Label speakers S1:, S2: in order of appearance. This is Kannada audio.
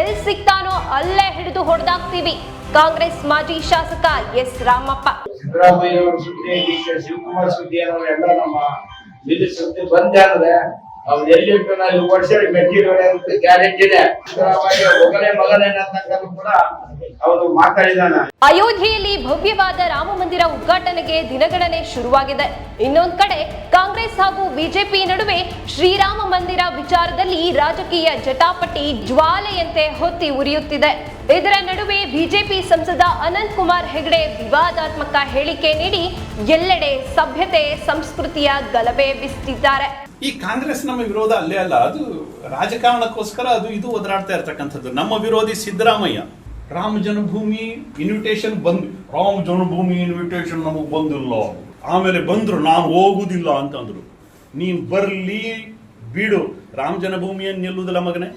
S1: ಎಲ್ ಸಿಗ್ತಾನೋ ಅಲ್ಲೇ ಹಿಡಿದು ಹೊಡೆದಾಕ್ತೀವಿ. ಕಾಂಗ್ರೆಸ್ ಮಾಜಿ ಶಾಸಕ ಎಸ್ ರಾಮಪ್ಪ.
S2: ಸಿದ್ದರಾಮಯ್ಯ ಸುದ್ದಿ ಶಿವಕುಮಾರ್ ಸುದ್ದಿ ಅನ್ನೋರೆಲ್ಲ ನಮ್ಮ ಇಲ್ಲಿ ಸುದ್ದಿ ಬಂದೆ ಅಂದ್ರೆ ಅಂತ ಗ್ಯಾರಂಟಿ ಇದೆ. ಒಬ್ಬನೇ ಕೂಡ
S1: ಅಯೋಧ್ಯೆಯಲ್ಲಿ ಭವ್ಯವಾದ ರಾಮ ಮಂದಿರ ಉದ್ಘಾಟನೆಗೆ ದಿನಗಣನೆ ಶುರುವಾಗಿದೆ. ಇನ್ನೊಂದ್ ಕಡೆ ಕಾಂಗ್ರೆಸ್ ಹಾಗೂ ಬಿಜೆಪಿ ನಡುವೆ ಶ್ರೀರಾಮ ಮಂದಿರ ವಿಚಾರದಲ್ಲಿ ರಾಜಕೀಯ ಜಟಾಪಟಿ ಜ್ವಾಲೆಯಂತೆ ಹೊತ್ತಿ ಉರಿಯುತ್ತಿದೆ. ಇದರ ನಡುವೆ ಬಿಜೆಪಿ ಸಂಸದ ಅನಂತ್ ಕುಮಾರ್ ಹೆಗಡೆ ವಿವಾದಾತ್ಮಕ ಹೇಳಿಕೆ ನೀಡಿ ಎಲ್ಲೆಡೆ ಸಭ್ಯತೆ, ಸಂಸ್ಕೃತಿಯ ಗಲಭೆ ಬಿಸ್ತಿದ್ದಾರೆ
S3: ಈ ಕಾಂಗ್ರೆಸ್ ನಮ್ಮ ವಿರೋಧ ಅಲ್ಲೇ ಅಲ್ಲ, ಅದು ರಾಜಕಾರಣಕ್ಕೋಸ್ಕರ ಅದು ಇದು ಒದರಾಡ್ತಾ ಇರ್ತಕ್ಕಂಥದ್ದು. ನಮ್ಮ ವಿರೋಧಿ ಸಿದ್ದರಾಮಯ್ಯ, ರಾಮ ಜನ್ಮಭೂಮಿ ಇನ್ವಿಟೇಷನ್ ಬಂದು ರಾಮ ಜನ್ಮಭೂಮಿ ಇನ್ವಿಟೇಷನ್ ನಮಗೆ ಬಂದಿಲ್ಲ. ಆಮೇಲೆ ಬಂದ್ರು, ನಾನು ಹೋಗುದಿಲ್ಲ ಅಂತಂದ್ರು. ನೀವು ಬರ್ಲಿ, ಬಿಡು. ರಾಮ ಜನ್ಮಭೂಮಿಯನ್ನು ನಿಲ್ಲುವುದಿಲ್ಲ ಮಗನೇ.